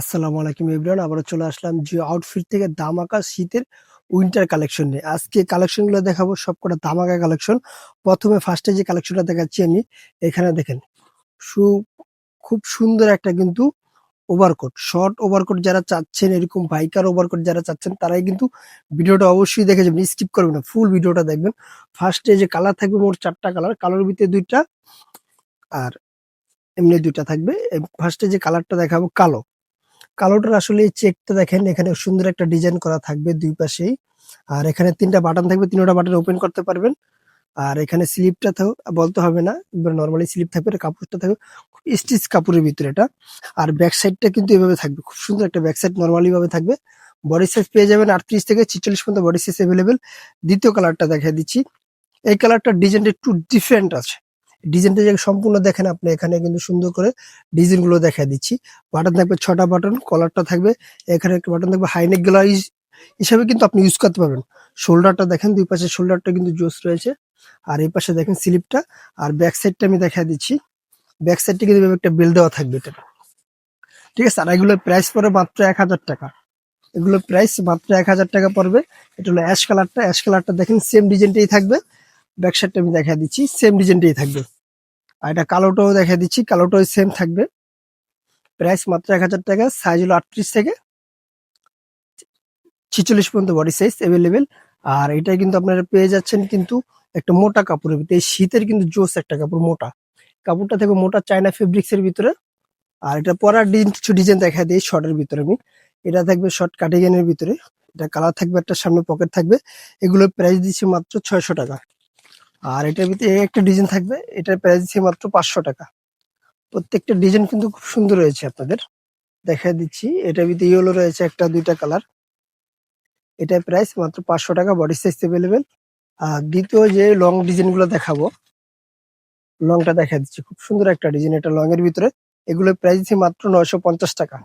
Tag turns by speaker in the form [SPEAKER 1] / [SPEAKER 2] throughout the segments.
[SPEAKER 1] আসসালামু আলাইকুম ইব্রান আবার চলে আসলাম জিও আউটফিট থেকে দামাকা শীতের উইন্টার কালেকশন নিয়ে। আজকে কালেকশনগুলো দেখাবো, সবকটা দামাকা কালেকশন প্রথমে ফার্স্টে যে কালেকশনটা দেখাচ্ছি আমি, এখানে দেখেন, সু, খুব সুন্দর একটা কিন্তু ওভারকোট শর্ট ওভারকোট যারা চাচ্ছেন, এরকম বাইকার ওভারকোট যারা চাচ্ছেন, তারাই কিন্তু ভিডিওটা অবশ্যই দেখে যাবেন স্কিপ করবেন না ফুল ভিডিওটা দেখবেন। ফার্স্টে যে কালার থাকবে মোট চারটা কালার কালার ভিতরে দুইটা আর এমনি দুইটা থাকবে। ফার্স্টে যে কালারটা দেখাবো, কালো। কালোটার আসলে চেকটা দেখেন, এখানে সুন্দর একটা ডিজাইন করা থাকবে দুই পাশেই। আর এখানে তিনটা বাটন থাকবে, তিনটা বাটন ওপেন করতে পারবেন। আর এখানে স্লিপটা তো বলতে হবে না নর্মালি স্লিপ থাকবে কাপড়টা থাকবে স্টিচ কাপড়ের ভিতরে এটা। আর ব্যাক সাইডটা কিন্তু এভাবে থাকবে, খুব সুন্দর একটা ব্যাক সাইড নর্মালি ভাবে থাকবে। বডি সাইজ পেয়ে যাবেন আটত্রিশ থেকে ছিচল্লিশ পর্যন্ত বডি সাইজ অ্যাভেলেবেল দ্বিতীয় কালারটা দেখা দিচ্ছি। এই কালারটার ডিজাইনটা একটু ডিফারেন্ট আছে। ডিজাইনটা যে সম্পূর্ণ দেখেন আপনি, এখানে কিন্তু সুন্দর করে ডিজাইনগুলো দেখা দিচ্ছি। বাটন থাকবে ছটা বাটন কলারটা থাকবে, এখানে একটা বাটন থাকবে হাইনেক গেলার হিসাবে কিন্তু আপনি ইউজ করতে পারবেন। শোল্ডারটা দেখেন, দুই পাশে শোল্ডারটা কিন্তু জোস রয়েছে। আর এই পাশে দেখেন স্লিপটা আর ব্যাক সাইডটা আমি দেখা দিচ্ছি। ব্যাক সাইডটা কিন্তু একটা বেল দেওয়া থাকবে এটা। ঠিক আছে, আর এগুলোর প্রাইস পড়ে মাত্র এক হাজার টাকা। এগুলোর প্রাইস মাত্র এক হাজার টাকা পড়বে। এটা হলো অ্যাশ কালারটা অ্যাশ কালারটা দেখেন সেম ডিজাইনটাই থাকবে। ব্যাক সাইডটা আমি দেখা দিচ্ছি সেম ডিজাইনটাই থাকবে। আর এটা কালোটাও দেখা দিচ্ছি, কালোটাও সেম থাকবে। প্রাইস মাত্র এক হাজার টাকা সাইজ হলো আটত্রিশ থেকে ছিচল্লিশ পর্যন্ত বডি সাইজ অ্যাভেলেবেল আর এটা কিন্তু আপনারা পেয়ে যাচ্ছেন কিন্তু একটা মোটা কাপড়ের ভিতরে, এই শীতের কিন্তু জোস একটা কাপড়, মোটা। কাপড়টা থেকে মোটা চায়না ফেব্রিক্স এর ভিতরে। আর এটা পরার ডিজাইন কিছু ডিজাইন দেখা দিই শর্টের ভিতরে আমি। এটা থাকবে শর্ট কাটিং এর ভিতরে। এটা কালার থাকবে একটা, সামনে পকেট থাকবে। এগুলোর প্রাইস দিচ্ছি মাত্র ছয়শো টাকা। আর এটার ভিতরে একটা ডিজাইন থাকবে, এটার প্রাইস দিচ্ছি মাত্র পাঁচশো টাকা। প্রত্যেকটা ডিজাইন কিন্তু খুব সুন্দর রয়েছে আপনাদের। দেখা দিচ্ছি, এটার ভিতরে ইয়েলো রয়েছে একটা, দুইটা কালার এটার প্রাইস মাত্র পাঁচশো টাকা বডি সাইজ অ্যাভেলেবেল আর দ্বিতীয় যে লং ডিজাইনগুলো দেখাবো লংটা দেখা দিচ্ছি। খুব সুন্দর একটা ডিজাইন এটা লং এর ভিতরে। এগুলোর প্রাইস দিচ্ছি মাত্র নয়শো পঞ্চাশ টাকা।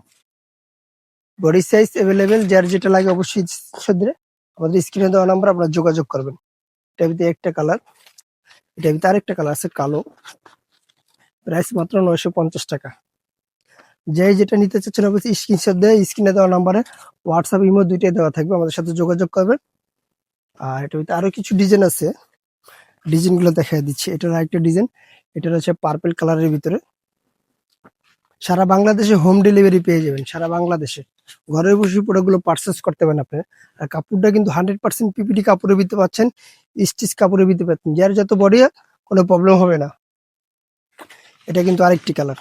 [SPEAKER 1] বডি সাইজ অ্যাভেলেবেল যার যেটা লাগে অবশ্যই আমাদের স্ক্রিনে দেওয়া নাম্বার আপনারা যোগাযোগ করবেন। এটার ভিতরে একটা কালার, এটার ভিতরে আরেকটা কালার আছে কালো। প্রাইস মাত্র নয়শো পঞ্চাশ টাকা। যে যেটা নিতে চাচ্ছেন অবশ্যই স্ক্রিনশট দেয় স্ক্রিনে দেওয়া নাম্বারে হোয়াটসঅ্যাপ ইমো দুইটাই দেওয়া থাকবে। আমাদের সাথে যোগাযোগ করবেন। আর এটার ভিতরে আরও কিছু ডিজাইন আছে। ডিজাইনগুলো দেখা দিচ্ছি। এটার আরেকটা ডিজাইন এটা হচ্ছে পার্পল কালারের ভিতরে। সারা বাংলাদেশে হোম ডেলিভারি পেয়ে যাবেন, সারা বাংলাদেশে। ঘরে বসে প্রোডাক্টগুলো পার্চেস করতে পারেন আপনি। আর কাপড়টা কিন্তু হান্ড্রেড পার্সেন্ট পিপিটি কাপড়ের ভিতরে পাচ্ছেন। স্টিচ কাপড়ের ভিতরে পাচ্ছেন। যার যত বডি কোনো প্রবলেম হবে না। এটা কিন্তু আরেকটি কালার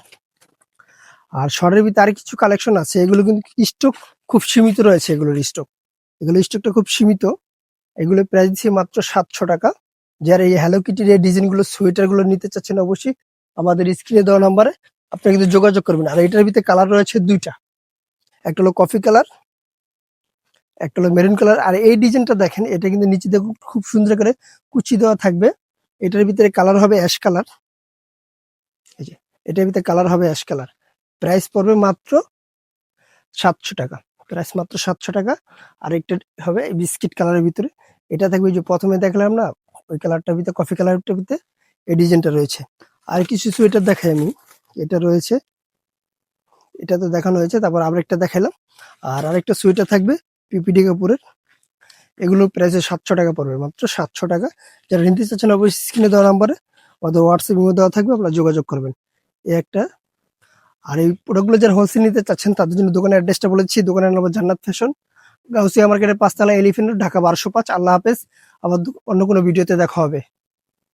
[SPEAKER 1] আর শর্টের ভিতরে আরেক কিছু কালেকশন আছে। এগুলো কিন্তু স্টক খুব সীমিত রয়েছে এগুলোর স্টক এগুলো স্টকটা খুব সীমিত। এগুলো প্রাইস দিচ্ছে মাত্র সাতশো টাকা। যারা এই হ্যালো কিটির এই ডিজাইনগুলো সোয়েটারগুলো নিতে চাচ্ছেন অবশ্যই আমাদের স্ক্রিনে দেওয়া নাম্বারে আপনি কিন্তু যোগাযোগ করবেন। আর এটার ভিতরে কালার রয়েছে দুইটা। একটা হলো কফি কালার একটা হলো মেরুন কালার। আর এই ডিজাইনটা দেখেন, এটা কিন্তু নিচে দেখুন খুব সুন্দর করে কুচি দেওয়া থাকবে। এটার ভিতরে কালার হবে অ্যাশ কালার। এই যে, এটার ভিতরে কালার হবে অ্যাশ কালার। প্রাইস পড়বে মাত্র সাতশো টাকা। প্রাইস মাত্র সাতশো টাকা। আর একটা হবে বিস্কিট কালারের ভিতরে। এটা থাকবে যে প্রথমে দেখলাম না, ওই কালারটার ভিতরে, কফি কালারটার ভিতরে এই ডিজাইনটা রয়েছে। আর কিছু সোয়েটার দেখাই আমি। এটা রয়েছে, এটা তো দেখানো হয়েছে, তারপর আরেকটা দেখালাম আর আরেকটা সোয়েটার থাকবে পিপিডি কাপড়ের, এগুলো প্রাইসে সাতশো টাকা পড়বে, মাত্র সাতশো টাকা। যারা নিতে চাচ্ছেন অবশ্যই স্ক্রিনে দেওয়া নাম্বারে অথবা হোয়াটসঅ্যাপ দেওয়া থাকবে, আপনারা যোগাযোগ করবেন। এই একটা। আর এই প্রোডাক্টগুলো যারা হোলসেল নিতে চাচ্ছেন, তাদের জন্য দোকানের অ্যাড্রেসটা বলেছি দোকানের নাম জান্নাত ফ্যাশন গাউসিয়া মার্কেটের পাঁচতলা এলিফেন্ট ঢাকা বারোশো পাঁচ। আল্লাহ হাফেজ। আবার অন্য কোনো ভিডিওতে দেখা হবে।